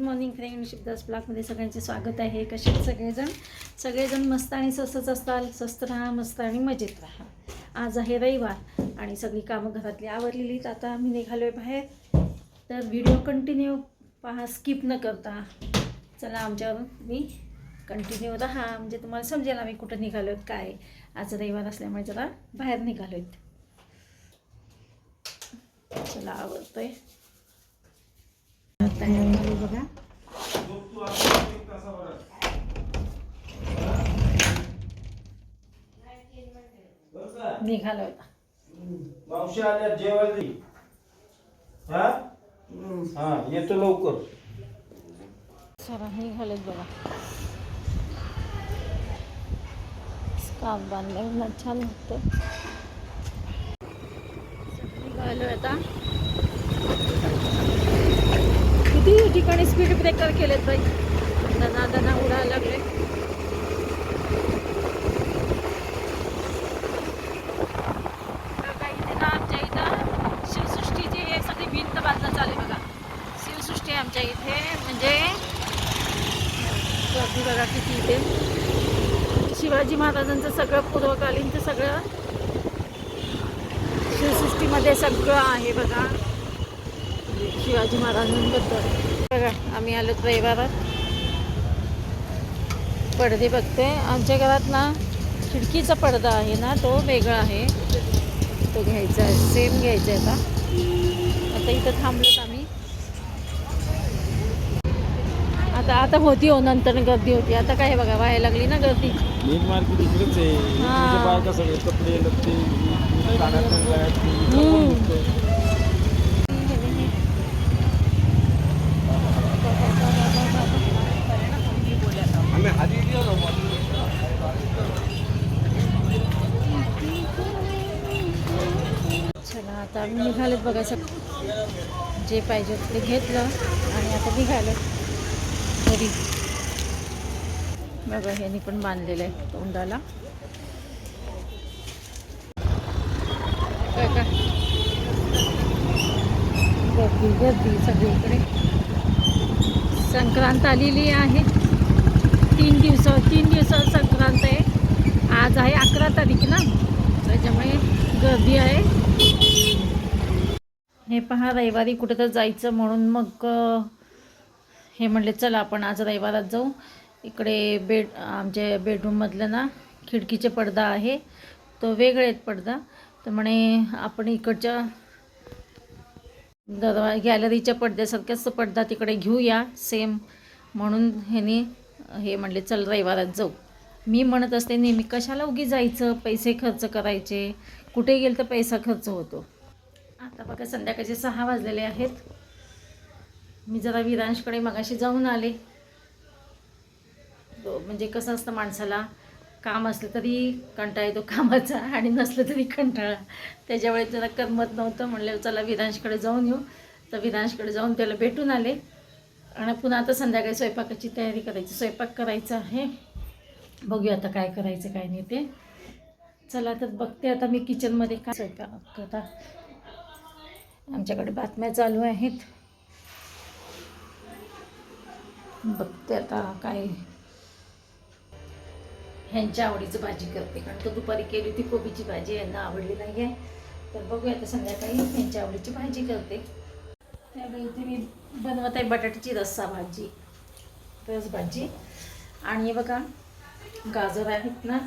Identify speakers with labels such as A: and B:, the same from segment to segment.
A: Morning friend Shivdas ब्लॉगमध्ये सगळ्यांचे स्वागत आहे. कसे सगळेजण? सगळेजण मस्त आणि स्वस्तच असताल? स्वस्त राहा मस्त आणि मजेत राहा. आज आहे रविवार आणि सगळी कामं घरातली आवरलेली आता आम्ही निघालो आहे बाहेर. तर व्हिडिओ कंटिन्यू पहा स्किप न करता. चला आमच्यावर मी कंटिन्यू राहा. म्हणजे तुम्हाला समजेल आम्ही कुठं निघालो आहेत काय आज रविवार असल्यामुळे जरा बाहेर निघालो आहेत चला आवडतंय तयार झाली बघा निघालो
B: मावशी आल्या जेवायला. हा? हा येतो लवकर.
A: निघालेत बघा. स्कार्फ बांधल्यावर छान वाटतं निघालो आता. किती ठिकाणी स्पीड ब्रेकर केलेत बाई? दना दना उडायला लागले. बघा इथे ना आमच्या इथं शिवसृष्टीची हे सगळी भिंत बांधणं चालू बघा. शिवसृष्टी आमच्या इथे म्हणजे गर्दी बघा किती इथे. शिवाजी महाराजांचं सगळं पूर्वकालीनचं सगळं शिवसृष्टीमध्ये सगळं आहे बघा. शिवाजी महाराजांबद्दल बघा आम्ही आलो रविवारात. पडदे बघते. आमच्या घरात ना खिडकीचा पडदा आहे ना तो वेगळा आहे. तो घ्यायचा आहे. सेम घ्यायचा आहे आता. आता इथं थांबलोत आम्ही. आता आता होती हो नंतर गर्दी होती. आता काय बघा व्हायला लागली ना गर्दी.
B: मेन मार्केट इकडेच आहे.
A: हा.
B: कपडे
A: आता आम्ही निघालेत बघा सग जे पाहिजे ते घेतलं आणि आता निघालो. घरी. बघा ह्यानी पण बांधलेलं आहे तोंडाला. गर्दी गर्दी सगळीकडे. संक्रांत आलेली आहे. तीन दिवस तीन दिवसावर संक्रांत आहे. आज आहे अकरा तारीख ना. त्याच्यामुळे गर्दी आहे. हे पहा रविवारी कुठं तर जायचं म्हणून मग हे म्हणले चला आपण आज रविवारात जाऊ. इकडे बेड आमच्या बेडरूममधलं ना खिडकीचे पडदा आहे. तो वेगळे आहेत पडदा. तर म्हणे आपण इकडच्या दरवा गॅलरीच्या पडद्यासारख्याच तो पडदा तिकडे घेऊया सेम म्हणून ह्याने हे म्हणले चल रविवारात जाऊ. मी म्हणत असते नेहमी कशाला उगी जायचं? पैसे खर्च करायचे. कुठे गेलं तर पैसा खर्च होतो. आता बघा संध्याकाळचे सहा वाजलेले आहेत. मी जरा विरांशकडे मगाशी जाऊन आले. म्हणजे कसं असतं माणसाला काम असलं तरी कंटाळा येतो कामाचा आणि नसलं तरी कंटाळा. त्याच्यामुळे जरा करमत नव्हतं म्हणलं चला विरांशकडे जाऊन येऊ. तर विरांशकडे जाऊन त्याला भेटून आले. आणि पुन्हा आता संध्याकाळी स्वयंपाकाची तयारी करायची स्वयंपाक करायचा आहे. बघूया आता काय करायचं काय नाही ते. चला तर बघते आता मी किचनमध्ये काय स्वयंपाक करता. आमच्याकडे बातम्या चालू आहेत. बघते आता काय ह्यांच्या आवडीचं भाजी करते. कारण तो दुपारी केली होती कोबीची भाजी यांना आवडली नाही आहे तर बघूया आता संध्याकाळी ह्यांच्या आवडीची भाजी करते. त्यावेळी इथे मी बनवत आहे बटाट्याची रस्सा भाजी. रस भाजी. आणि बघा गाजर आहेत ना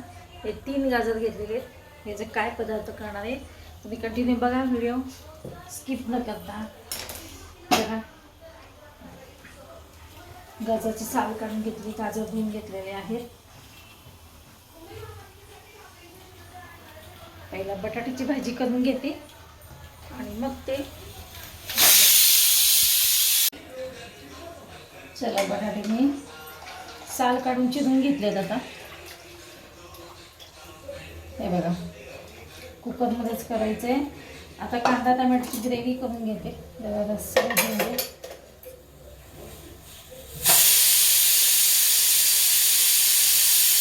A: हे तीन गाजर घेतलेले आहेत. ह्याचे काय पदार्थ करणार आहे तुम्ही कंटिन्यू बघा व्हिडिओ स्किप न करता. बघा. गाजरची साल काढून घेतली गाजर धुवून घेतलेले आहेत. पहिला बटाट्याची भाजी करून घेते. आणि मग ते चला बटाटे मी साल काढून चिरून घेतलेत आता. हे बघा. कुकरमध्येच करायचं. आहे आता कांदा टमॅटोची ग्रेव्ही करून घेते. जरा रस्सा घेऊन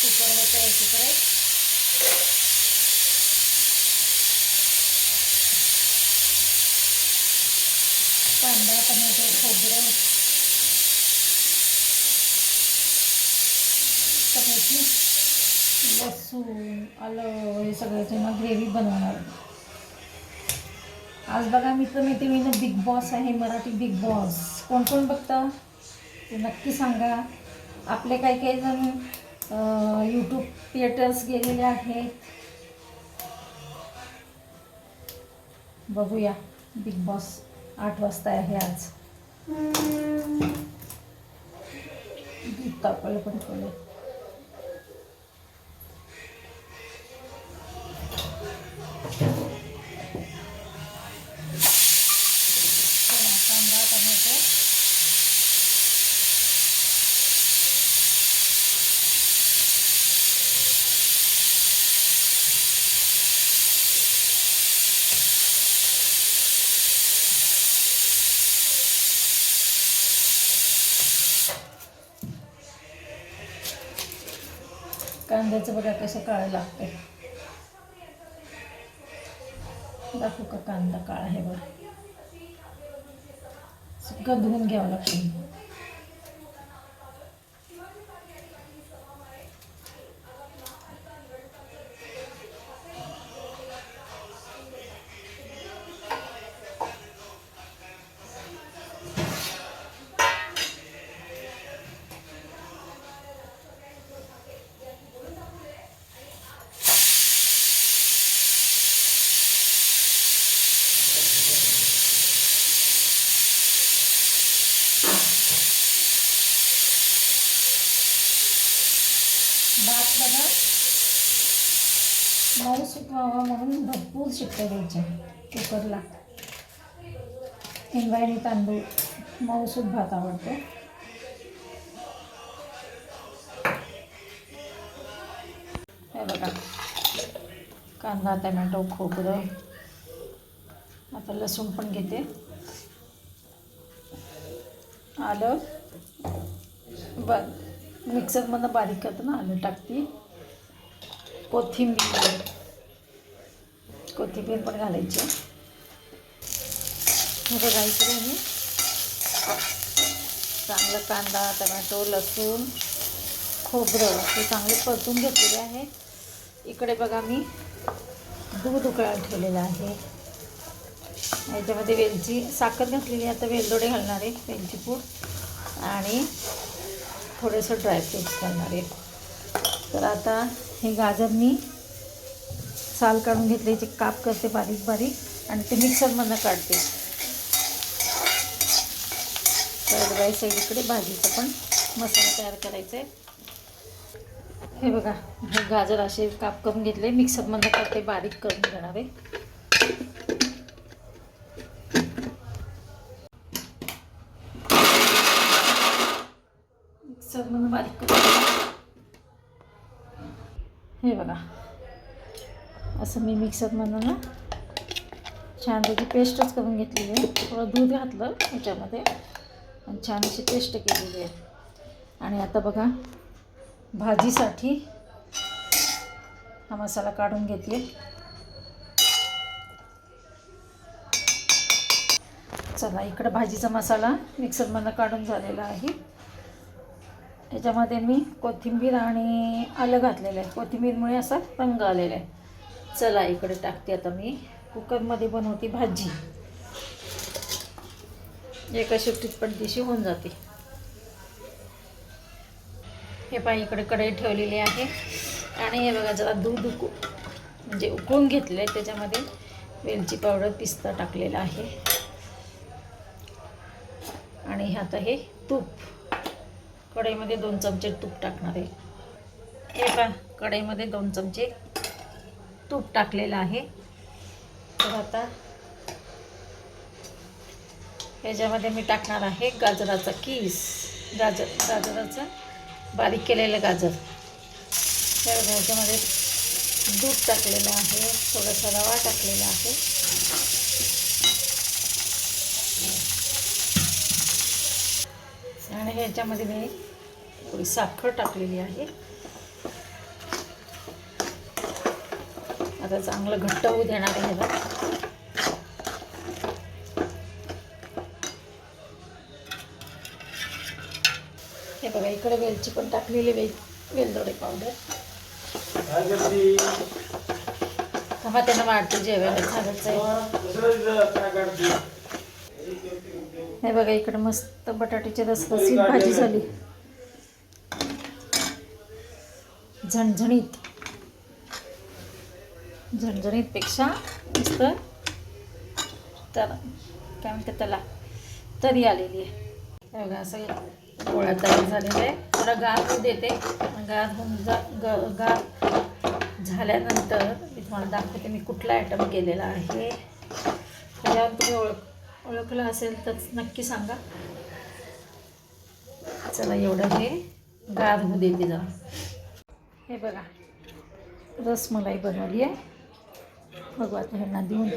A: कुकर होतं एकीकडे कांदा टमॅटो खोबरं मस्तपैकी लसूण आलं हे सगळ्याची मग ग्रेव्ही बनवणार. आज बघा मित्र मैत्रिणीनं बिग बॉस आहे मराठी बिग बॉस कोण कोण बघतं? ते नक्की सांगा. आपले काही काही जण यूट्यूब थिएटर्स गेलेले आहेत. बघूया. बिग बॉस आठ वाजता आहे आज. दूध तापवलं पण कांद्याचं बघा कसं काळं लागतंय. दाखवू का कांदा काळा आहे बघा. सगळं धुवून घ्यावं लागतं. भात बघा मऊ सुकवावा म्हणून भरपूर शिट्ट्या द्यायच्या कुकरला. इंद्रायणी तांदूळ मऊसूत भात आवडतो. हे बघा कांदा टमॅटो खोबरं. आता लसूण पण घेते. आलं? बरं. मिक्सरमधनं बारीक करतं ना आलं टाकते. कोथिंबीर. कोथिंबीर पण घालायची. बघायचं बघा इकडे मी चांगलं कांदा टमॅटो लसूण खोबरं हे चांगले परतून घेतलेले आहे इकडे बघा मी दूध उकळायला ठेवलेलं आहे. याच्यामध्ये वेलची साखर घातलेली आहे. आता वेलदोडे घालणार आहे वेलची पूड. आणि थोडंसं ड्रायफ्रूट्स करणार आहे. तर आता हे गाजर मी साल काढून घेतल्याचे काप करते बारीक बारीक आणि ते मिक्सरमधनं काढते. तर बाय सगळीकडे इकडे भाजीचा पण मसाला तयार करायचा आहे हे बघा हे गाजर असे काप करून घेतले मिक्सरमधनं काढते बारीक करून घेणार आहे मिक्सरमधून बारीक हे बघा. असं मी मिक्सरमधून ना छान त्याची पेस्टच करून घेतलेली आहे. थोडं दूध घातलं याच्यामध्ये आणि छान अशी पेस्ट केलेली आहे. आणि आता बघा भाजीसाठी हा मसाला काढून घेते. चला इकडं भाजीचा मसाला मिक्सरमधनं काढून झालेला आहे. ह्याच्यामध्ये मी कोथिंबीर आणि आलं घातलेलं आहे. कोथिंबीरमुळे असा रंग आलेला आहे. चला इकडे टाकते आता मी. कुकरमध्ये बनवते भाजी. एका शिफ्टीत पण दिशी होऊन जाते. हे पाय इकडे कढई ठेवलेली आहे. आणि हे बघा जरा दूध उकू म्हणजे उकळून घेतलं आहे त्याच्यामध्ये वेलची पावडर पिस्ता टाकलेला आहे. आणि आता हे तूप. कढईमध्ये दोन चमचे तूप टाकणार आहे. हे पा कढईमध्ये दोन चमचे तूप टाकलेलं आहे. तर आता ह्याच्यामध्ये मी टाकणार आहे गाजराचा कीस. गाजर गाजराचं बारीक केलेलं गाजर. त्या ह्याच्यामध्ये दूध टाकलेलं आहे थोडासा रवा टाकलेला आहे. आणि ह्याच्यामध्ये मी थोडी साखर टाकलेली आहे. आता चांगलं घट्ट होऊ देणार आहे ह्याला. हे बघा इकडे वेलची पण टाकलेली वेल वेलदोडे पावडर हा त्यांना वाटतं जेवायला. झालंच आहे
B: दुसरं दिलं, काय काढते
A: हे बघा इकडे मस्त बटाट्याची रसरशीत भाजी झाली. झणझणीत. झणझणीत पेक्षा मस्त. तर काय म्हणते त्याला? तरी आलेली आहे. हे बघा असं गोळा तयार झालेला आहे. थोडा गार होऊ देते. गार होऊन जा ग गार झाल्यानंतर मी तुम्हाला दाखवते मी कुठला आयटम केलेला आहे. त्याच्यावर तुम्ही ओळख ओळखलं असेल तर नक्की सांगा. चला एवढं हे. गार होऊ देते जरा. हे बघा. रसमलाई बनवली आहे. बघू आता ह्यांना देऊन.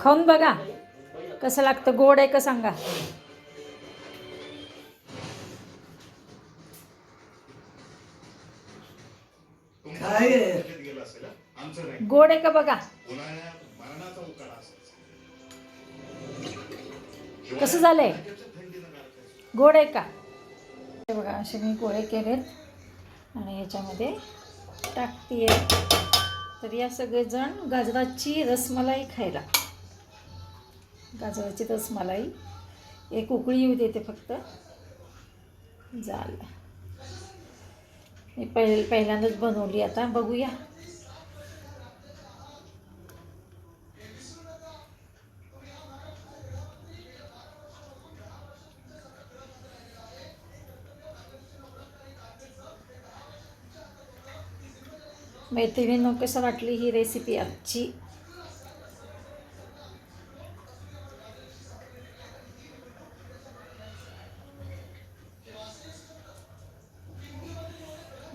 A: खाऊन बघा. कसं लागतं? गोड आहे का सांगा. गोड आहे का बघा? कसं झालंय? गोड आहे का? हे बघा असे मी गोळे केलेत. आणि याच्यामध्ये टाकते तर या सगळेजण गाजराची रसमलाई खायला. गाजराची रसमलाई. एक उकळी येऊ देते फक्त. झालं. मी पहिल पहिल्यांदाच बनवली आता. बघूया. मैत्रिणींनो कसं वाटली ही रेसिपी आजची?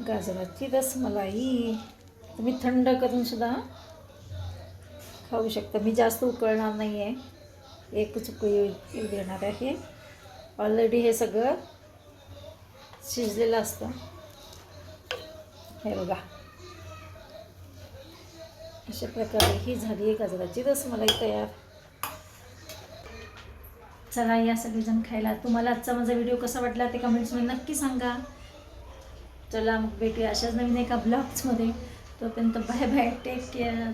A: गाजराची रसमलाई. तुम्ही थंड करून सुद्धा खाऊ शकता. मी जास्त उकळणार नाही आहे एकच उकळी देणार आहे. ऑलरेडी हे सगळं शिजलेलं असतं. हे बघा. अशा प्रकारे ही झाली आहे गाजराची रसमलाई तयार. चला या सगळेजण खायला. तुम्हाला आजचा माझा व्हिडिओ कसा वाटला ते कमेंट्समध्ये नक्की सांगा. चला मग भेटूया अशाच नवीन एका ब्लॉग्समध्ये तोपर्यंत बाय बाय टेक केअर